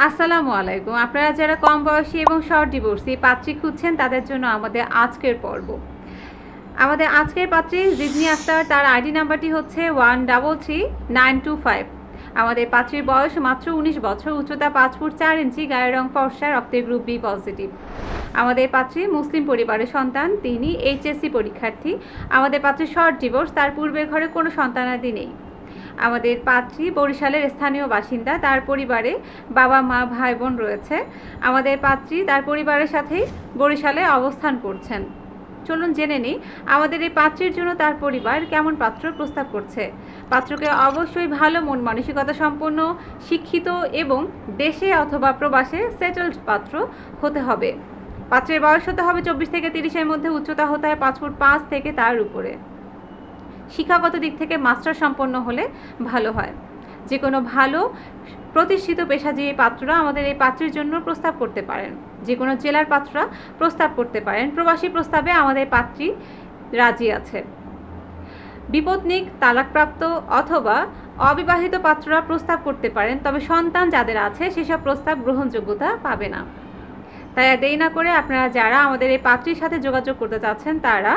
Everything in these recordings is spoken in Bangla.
আসসালামু আলাইকুম। আপনারা যারা কম বয়সী এবং শর্ট ডিভোর্সি পাত্রী খুঁজছেন, তাদের জন্য আমাদের আজকের পর্ব। আমাদের আজকের পাত্রী জিদনি আক্তার, তার আইডি নাম্বারটি হচ্ছে one double three nine two five. আমাদের পাত্রীর বয়স মাত্র উনিশ বছর, উচ্চতা পাঁচ ফুট চার ইঞ্চি, গায়ের রং ফর্সা রক্তের গ্রুপ বি পজিটিভ। আমাদের পাত্রী মুসলিম পরিবারের সন্তান, তিনি এইচএসসি পরীক্ষার্থী। আমাদের পাত্রী শর্ট ডিভোর্স, তার পূর্বের ঘরে কোনো সন্তানাদি নেই। আমাদের পাত্রী, বরিশালের স্থানীয় বাসিন্দা, তার পরিবারে বাবা, মা, ভাই, বোন রয়েছে। আমাদের পাত্রী তার পরিবারের সাথেই বরিশালে অবস্থান করছেন। চলুন জেনে নিই, আমাদের এই পাত্রীর জন্য তার পরিবার কেমন পাত্র প্রস্তাব করছে। পাত্রকে অবশ্যই ভালো মন মানসিকতা সম্পন্ন, শিক্ষিত এবং দেশে অথবা প্রবাসে সেটেলড পাত্র হতে হবে। পাত্রের বয়স হতে হবে চব্বিশ থেকে তিরিশের মধ্যে, উচ্চতা হতে হয় পাঁচ ফুট পাঁচ থেকে তার উপরে। শিক্ষাগত দিক থেকে মাস্টার সম্পন্ন হলে ভালো হয়। যে কোনো ভালো প্রতিষ্ঠিত পেশাজীবী পাত্ররা আমাদের এই পাত্রের জন্য প্রস্তাব করতে পারেন। যে কোনো জেলার পাত্ররা প্রস্তাব করতে পারেন। প্রবাসী প্রস্তাবে আমাদের পাত্রী রাজি আছে। বিপত্নিক তালাকপ্রাপ্ত অথবা অবিবাহিত পাত্ররা প্রস্তাব করতে পারেন, তবে সন্তান যাদের আছে সেসব প্রস্তাব গ্রহণযোগ্যতা পাবে না। তাই দেরি না করে আপনারা যারা আমাদের এই পাত্রীর সাথে যোগাযোগ করতে চাচ্ছেন, তারা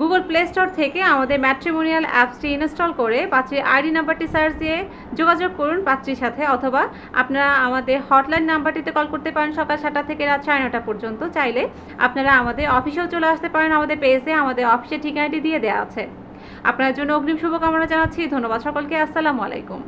গুগল প্লে স্টোর থেকে আমাদের ম্যাট্রিমোনিয়াল অ্যাপসটি ইনস্টল করে পাত্রীর আইডি নাম্বারটি সার্চ দিয়ে যোগাযোগ করুন পাত্রীর সাথে অথবা আপনারা আমাদের হটলাইন নাম্বারটিতে কল করতে পারেন সকাল সাতটা থেকে রাত সাড়ে নটা পর্যন্ত। চাইলে আপনারা আমাদের অফিসেও চলে আসতে পারেন, আমাদের পেজে আমাদের অফিসের ঠিকানাটি দিয়ে দেওয়া আছে। আপনার জন্য অগ্রিম শুভকামনা জানাচ্ছি। ধন্যবাদ সকলকে। আসসালামু আলাইকুম।